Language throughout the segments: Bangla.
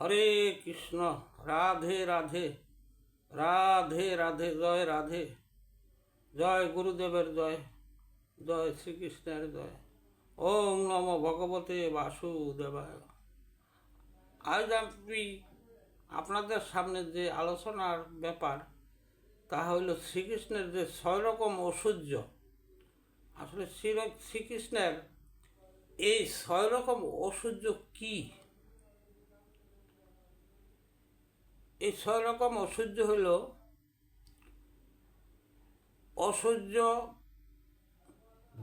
হরে কৃষ্ণ, রাধে রাধে রাধে রাধে, জয় রাধে। জয় গুরুদেবের জয় জয় শ্রীকৃষ্ণের জয়। ওম নম ভগবতে বাসুদেবায়। আজ আমি আপনাদের সামনে যে আলোচনার ব্যাপার, তা হইল শ্রীকৃষ্ণের যে ছয় রকম ঐশ্বর্য আসলে শ্রী- শ্রীকৃষ্ণের এই ছয় রকম ঐশ্বর্য কী? এই ছয় রকম ঐশ্বর্য হল অসহ্য,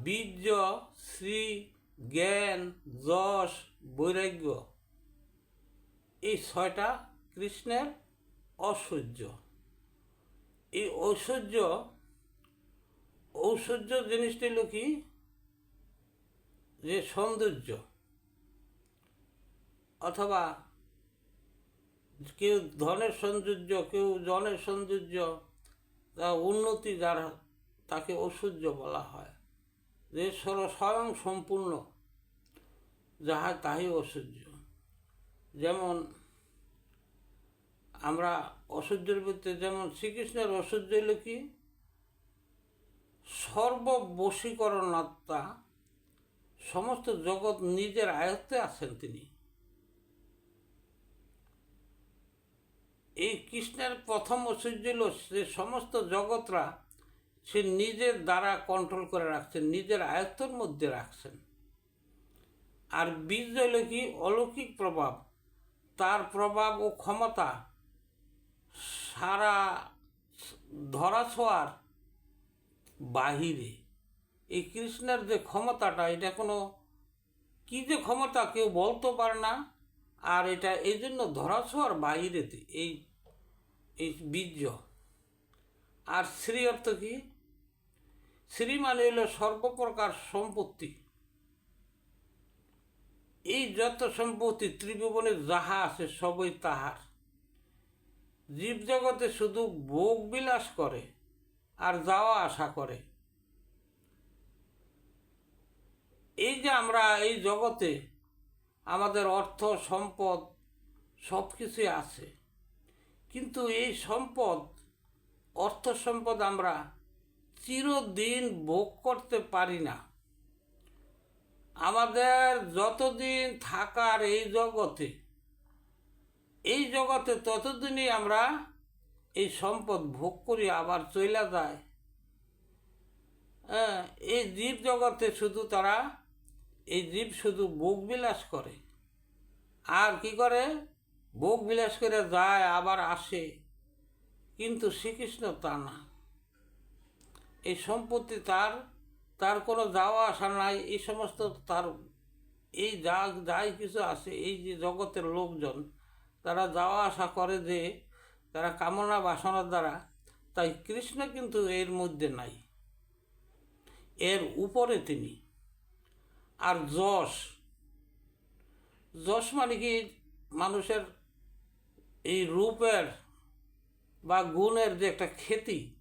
বীর্য শ্রী জ্ঞান, যশ, বৈরাগ্য। এই ছয়টা কৃষ্ণের অসহ্য। এই ঐশ্বর্য ঐশ্বর্য জিনিসটি হলো কি? যে সৌন্দর্য। অথবা কেউ ধনের সৌন্দর্য, কেউ জনের সৌন্দর্য, তা উন্নতি যার তাকে ঐশ্বর্য বলা হয়। যে সর- স্বয়ং সম্পূর্ণ, যাহা তাই ঐশ্বর্য। যেমন আমরা ঐশ্বর্যের ভিতরে যেমন শ্রীকৃষ্ণের ঐশ্বর্য হল কি? সর্ববশীকরণ আত্মা সমস্ত জগৎ নিজের আয়ত্তে আছেন তিনি। এই কৃষ্ণের প্রথম ঐশ্বর্য হল সে সমস্ত জগৎরা সে নিজের দ্বারা কন্ট্রোল করে রাখছেন, নিজের আয়ত্তর মধ্যে রাখছেন। আর হল কি? অলৌকিক প্রভাব। তার প্রভাব ও ক্ষমতা সারা ধরা ছোঁয়ার বাহিরে। এই কৃষ্ণের যে ক্ষমতাটা, এটা কোনো কী যে ক্ষমতা কেউ বলতে পারে না। আর এটা, এই জন্য ধরাছোঁয়ার বাইরেতে এই এই বীর্য। আর শ্রী অর্থ কি? শ্রী মানে হলো সর্বপ্রকার সম্পত্তি। এই যত সম্পত্তি, ত্রিভুবনে যাহা আছে, সবই তাহার। জীবজগতে শুধু ভোগ বিলাস করে আর যাওয়া আশা করে। এই যে আমরা এই জগতে আমাদের অর্থ, সম্পদ সব কিছুই আছে। কিন্তু এই সম্পদ, অর্থ সম্পদ আমরা চিরদিন ভোগ করতে পারি না। আমাদের যতদিন থাকার এই জগতে এই জগতে ততদিনই আমরা এই সম্পদ ভোগ করি, আবার চলে যায়। হ্যাঁ এই জীব জগতে শুধু তারা এই জীব শুধু বুক বিলাস করে। আর কি করে? বুক বিলাস করে যায়, আবার আসে। কিন্তু শ্রীকৃষ্ণ তা না। এই সম্পত্তি তার তার কোনো যাওয়া আসা নাই, এই সমস্ত তার, এই যা, যাই কিছু আছে, এই যে জগতের লোকজন, তারা যাওয়া আসা করে যে, তারা কামনা বাসনার দ্বারা, তাই কৃষ্ণ কিন্তু এর মধ্যে নাই। এর উপরে তিনি। আর যশ। যশ মানে কি মানুষের এই রূপের বা গুণের যে একটা খ্যাতি,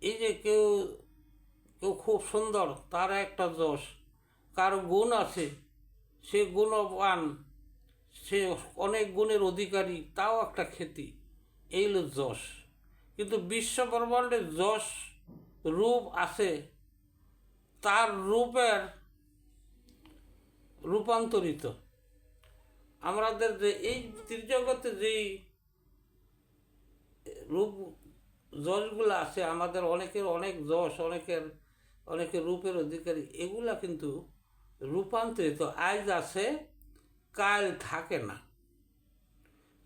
এই যে কেউ কেউ খুব সুন্দর, তার একটা যশ। কারও গুণ আছে, সে গুণবান, সে অনেক গুণের অধিকারী, তাও একটা খ্যাতি। এই হলো যশ। কিন্তু বিশ্ব ব্রহ্মাণ্ডের যশ রূপ আছে, তার রূপের রূপান্তরিত। আমাদের যে এই ত্রিজগতে যেই রূপ যশগুলো আছে, আমাদের অনেকের অনেক যশ, অনেকের অনেকের রূপের অধিকারী, এগুলা কিন্তু রূপান্তরিত। আজ আছে, কাল থাকে না।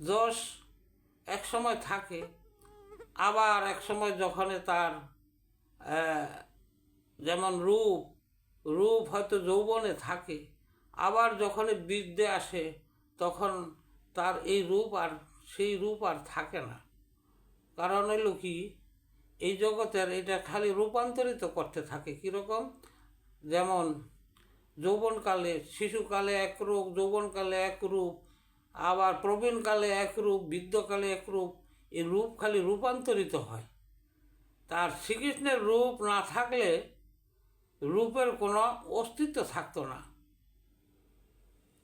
যশ এক সময় থাকে, আবার এক সময় যখন তার যেমন রূপ রূপ হয়তো যৌবনে থাকে আবার যখন বৃদ্ধে আসে, তখন তার এই রূপ আর সেই রূপ আর থাকে না। কারণ হলো কি, এই জগতের এটা খালি রূপান্তরিত করতে থাকে কীরকম? যেমন যৌবনকালে শিশুকালে এক রূপ, যৌবনকালে এক রূপ, আবার প্রবীণকালে এক রূপ বৃদ্ধকালে এক রূপ এই রূপ খালি রূপান্তরিত হয়। তার শ্রীকৃষ্ণের রূপ না থাকলে রূপের কোনো অস্তিত্ব থাকতো না।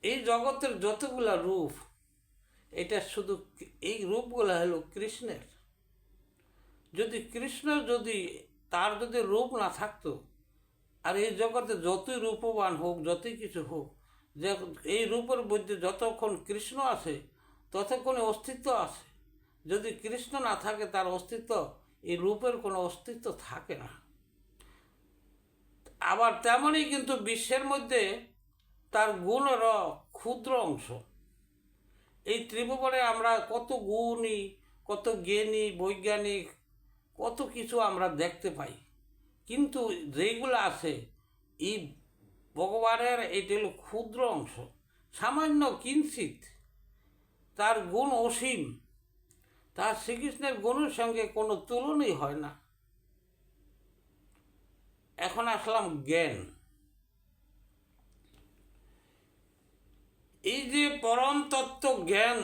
এই জগতের যতগুলা রূপ, এটা শুধু এই রূপগুলো হলো কৃষ্ণের। যদি কৃষ্ণ যদি তার যদি রূপ না থাকতো, আর এই জগতে যতই রূপবান হোক, যতই কিছু হোক, যে এই রূপের মধ্যে যতক্ষণ কৃষ্ণ আছে, ততক্ষণে অস্তিত্ব আছে। যদি কৃষ্ণ না থাকে, তার অস্তিত্ব, এই রূপের কোনো অস্তিত্ব থাকে না। আবার তেমনই কিন্তু বিশ্বের মধ্যে তার গুণেরও ক্ষুদ্র অংশ। এই ত্রিভুবনে আমরা কত গুণী, কত জ্ঞানী, বৈজ্ঞানিক, কত কিছু আমরা দেখতে পাই। কিন্তু যেগুলো আছে, এই ভগবানের এটি হলো ক্ষুদ্র অংশ। সামান্য কিঞ্চিত তার গুণ অসীম। তার শ্রীকৃষ্ণের গুণের সঙ্গে কোনো তুলনই হয় না। এখন আসলাম জ্ঞান। এই যে পরম তত্ত্ব জ্ঞান,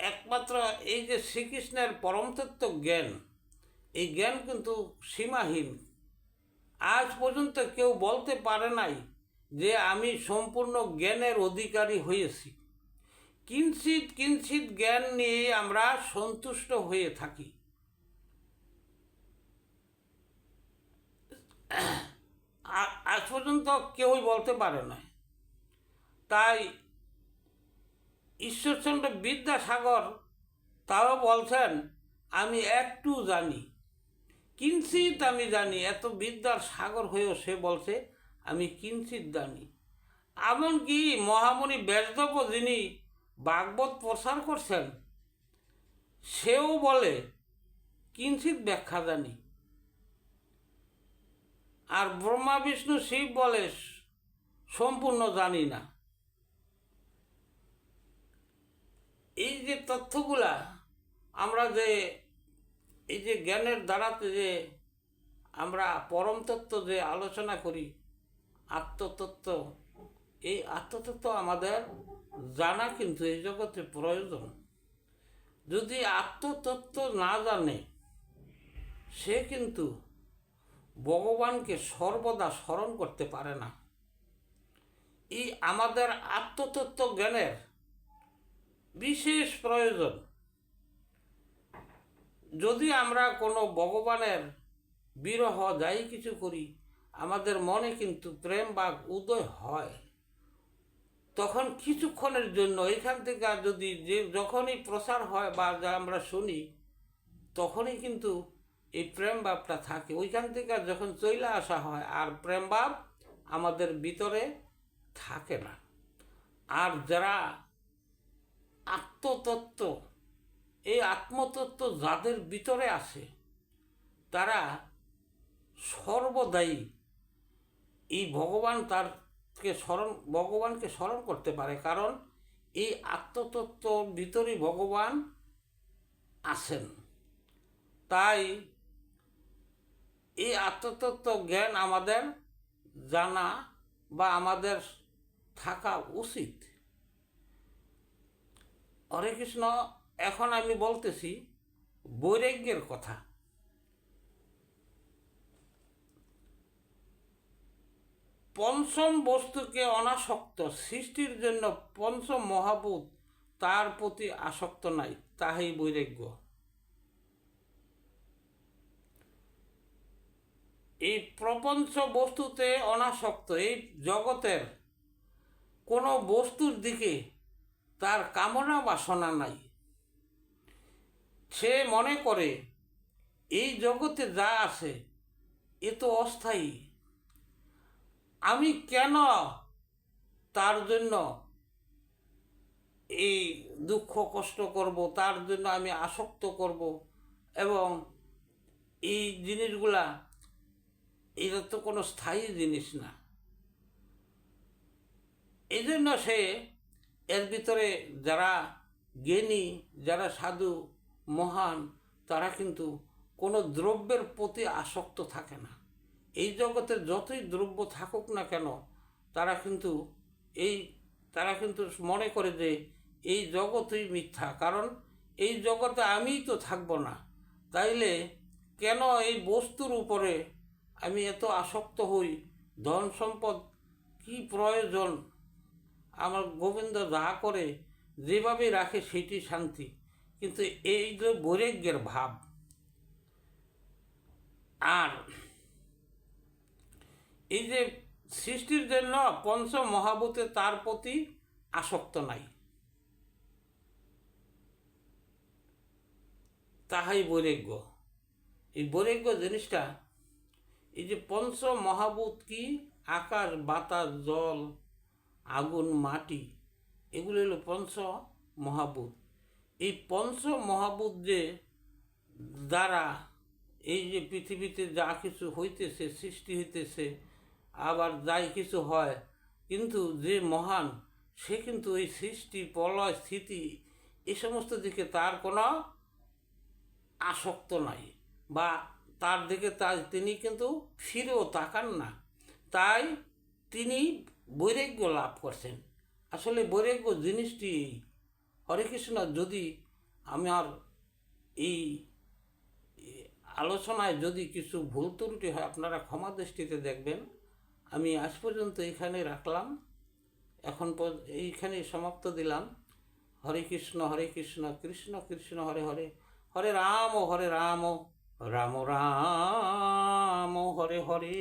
একমাত্র এই যে শ্রীকৃষ্ণের পরম তত্ত্ব জ্ঞান, এই জ্ঞান কিন্তু সীমাহীন। আজ পর্যন্ত কেউ বলতে পারে নাই যে আমি সম্পূর্ণ জ্ঞানের অধিকারী হয়েছি। কিঞ্চিত কিঞ্চিত জ্ঞান নিয়ে আমরা সন্তুষ্ট হয়ে থাকি। আজ পর্যন্ত কেউই বলতে পারে না তাই ঈশ্বরচন্দ্র বিদ্যাসাগর তাও বলছেন, আমি একটু জানি। কিঞ্চিত আমি জানি, এত বিদ্যার সাগর হয়েও সে বলছে, আমি কিঞ্চিত জানি। এমনকি মহামণি ব্যাসদেব যিনি ভাগবত প্রচার করছেন, সেও বলে কিঞ্চিত ব্যাখ্যা জানি। আর ব্রহ্মা, বিষ্ণু, শিব বলে, সম্পূর্ণ জানি না। এই যে তথ্যগুলা, আমরা যে, এই যে জ্ঞানের দ্বারাতে যে আমরা পরম তত্ত্ব যে আলোচনা করি, আত্মতত্ত্ব, এই আত্মতত্ত্ব আমাদের জানা কিন্তু এই জগতে প্রয়োজন। যদি আত্মতত্ত্ব না জানে, সে কিন্তু ভগবানকে সর্বদা স্মরণ করতে পারে না। এই আমাদের আত্মতত্ত্ব জ্ঞানের বিশেষ প্রয়োজন। যদি আমরা কোনো ভগবানের বিরহ যাই কিছু করি, আমাদের মনে কিন্তু প্রেম বা উদয় হয়। তখন কিছুক্ষণের জন্য এখান থেকে যদি যে যখনই প্রচার হয় বা যা আমরা শুনি, তখনই কিন্তু এই প্রেম ভাবটা থাকে। ওইখান থেকে যখন চলে আসা হয়, আর প্রেম ভাব আমাদের ভিতরে থাকে না। আর যারা আত্মতত্ত্ব। এই আত্মতত্ত্ব যাদের ভিতরে আছে, তারা সর্বদাই এই ভগবান তারকে স্মরণ, ভগবানকে স্মরণ করতে পারে। কারণ এই আত্মতত্ত্বর ভিতরেই ভগবান আছেন। তাই এই আত্মতত্ত্ব জ্ঞান আমাদের জানা বা আমাদের থাকা উচিত। হরে কৃষ্ণ, এখন আমি বলতেছি বৈরাগ্যের কথা। পঞ্চম বস্তুকে অনাসক্ত, সৃষ্টির জন্য পঞ্চম মহাভূত, তার প্রতি আসক্ত নাই, তাহাই বৈরাগ্য। এই প্রপঞ্চ বস্তুতে অনাসক্ত, এই জগতের কোনো বস্তুর দিকে তার কামনা বাসনা নাই। সে মনে করে, এই জগতে যা আছে, এ তো অস্থায়ী। আমি কেন তার জন্য এই দুঃখ কষ্ট করব, তার জন্য আমি আসক্ত করব এবং এই জিনিসগুলা, এটা তো কোনো স্থায়ী জিনিস না। এই জন্য সে এর ভিতরে যারা জ্ঞানী, যারা সাধু, মহান, তারা কিন্তু কোনো দ্রব্যের প্রতি আসক্ত থাকে না। এই জগতে যতই দ্রব্য থাকুক না কেন, তারা কিন্তু এই, তারা কিন্তু মনে করে যে এই জগতই মিথ্যা, কারণ এই জগতে আমিই তো থাকব না। তাইলে কেন এই বস্তুর উপরে আমি এত আসক্ত হই? ধন সম্পদ কি প্রয়োজন? আমার গোবিন্দ যা করে যেভাবে রাখে সেটি শান্তি। কিন্তু এই যে বৈরাগ্যের ভাব, আর এই যে সৃষ্টির জন্য পঞ্চ মহাভূতে তার প্রতি আসক্ত নাই। তাহাই বৈরাগ্য। এই বৈরাগ্য জিনিসটা, এই যে পঞ্চ মহাভূত কি? আকাশ, বাতাস, জল আগুন, মাটি, এগুলো হলো পঞ্চ মহাভূত। এই পঞ্চ মহাভূত যে দ্বারা এই যে পৃথিবীতে যা কিছু হইতেছে, সৃষ্টি হইতেছে, আবার যাই কিছু হয়, কিন্তু যে মহান, সে কিন্তু এই সৃষ্টি, প্রলয়, স্থিতি এই সমস্ত দিকে তার কোনো আসক্ত নাই বা তার দিকে তা তিনি কিন্তু ফিরেও তাকান না। তাই তিনি বৈরাগ্য লাভ করছেন। আসলে বৈরাগ্য জিনিসটি হরে কৃষ্ণ, যদি আমার এই আলোচনায় যদি কিছু ভুল ত্রুটি হয়, আপনারা ক্ষমা দৃষ্টিতে দেখবেন। আমি আজ পর্যন্ত এখানে রাখলাম। এখন এইখানে সমাপ্ত দিলাম। হরে কৃষ্ণ হরে কৃষ্ণ কৃষ্ণ কৃষ্ণ, হরে হরে হরে রাম হরে রাম রাম রাম, হরে হরে।